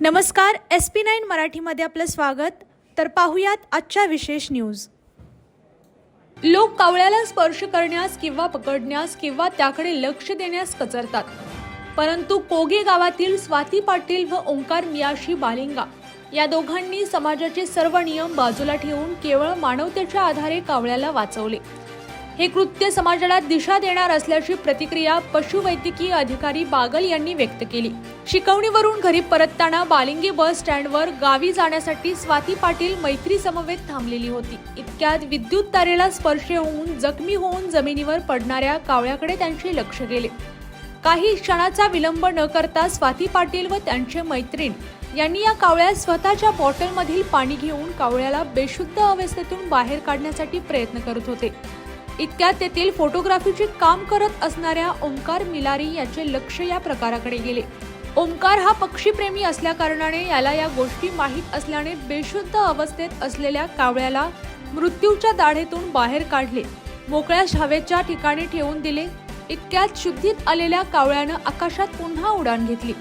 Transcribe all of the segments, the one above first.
नमस्कार S P nine मराठीमध्ये आपलं स्वागत. तर पाहुयात आजच्या विशेष न्यूज. लोक कावळ्याला स्पर्श करण्यास किंवा पकडण्यास किंवा त्याकडे लक्ष देण्यास कचरतात. परंतु कोगे गावातील स्वाती पाटील व ओंकार मियाशी बालिंगा या दोघांनी समाजाचे सर्व नियम बाजूला ठेवून केवळ मानवतेच्या आधारे कावळ्याला वाचवले. हे कृत्य समाजाला दिशा देणार असल्याची प्रतिक्रिया पशुवैद्यकीय अधिकारी बागल यांनी व्यक्त केली. शिकवणीवरून घरी परतताना बालिंगी बस स्टँडवर गावी जाण्यासाठी स्वाती पाटील मैत्री समवेत थांबलेली होती. इतक्यात विद्युत तारेला स्पर्श होऊन जखमी होऊन जमिनीवर पडणाऱ्या कावळ्याकडे त्यांचे लक्ष गेले. काही क्षणाचा विलंब न करता स्वाती पाटील व त्यांचे मैत्रीण यांनी या कावळ्यात स्वतःच्या बॉटलमधील पाणी घेऊन कावळ्याला बेशुद्ध अवस्थेतून बाहेर काढण्यासाठी प्रयत्न करत होते. इतक्यात तेथील फोटोग्राफीचे काम करत असणाऱ्या ओंकार मिलारी यांचे लक्ष या प्रकाराकडे गेले. ओंकार हा पक्षीप्रेमी असल्याकारणाने याला या गोष्टी माहीत असल्याने बेशुद्ध अवस्थेत असलेल्या कावळ्याला मृत्यूच्या दाढेतून बाहेर काढले. मोकळ्या हवेच्या ठिकाणी ठेवून दिले. इतक्यात शुद्धीत आलेल्या कावळ्यानं आकाशात पुन्हा उडान घेतली.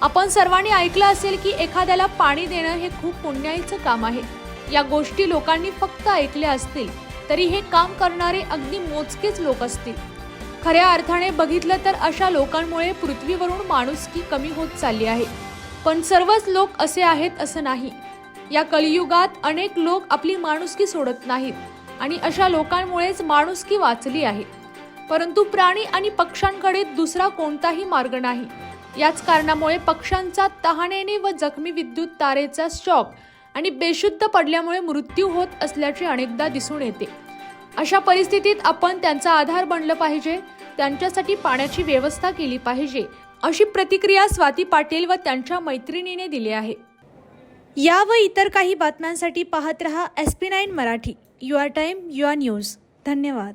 आपण सर्वांनी ऐकलं असेल की एखाद्याला पाणी देणं हे खूप पुण्याईचं काम आहे. या गोष्टी लोकांनी फक्त ऐकल्या असतील. तरी हे काम करणारे अगदी मोजकेच लोक असतील. खऱ्या अर्थाने बघितलं तर अशा लोकांमुळे पृथ्वीवरून माणुसकी कमी होत चालली आहे. पण सर्वच लोक असे आहेत असं नाही. या कलियुगात अनेक लोक आपली माणुसकी सोडत नाहीत आणि अशा लोकांमुळेच माणुसकी वाचली आहे. परंतु प्राणी आणि पक्ष्यांकडे दुसरा कोणताही मार्ग नाही. याच कारणामुळे पक्ष्यांचा तहानेने व जखमी विद्युत तारेचा शॉक आणि बेशुद्ध पडल्यामुळे मृत्यू होत असल्याचे अनेकदा दिसून येते. अशा परिस्थितीत आपण त्यांचा आधार बनलं पाहिजे त्यांच्यासाठी पाण्याची व्यवस्था केली पाहिजे अशी प्रतिक्रिया स्वाती पाटील व त्यांच्या मैत्रिणीने दिली आहे. या व इतर काही बातम्यांसाठी पाहत रहा S P nine Marathi. Your time your news. धन्यवाद.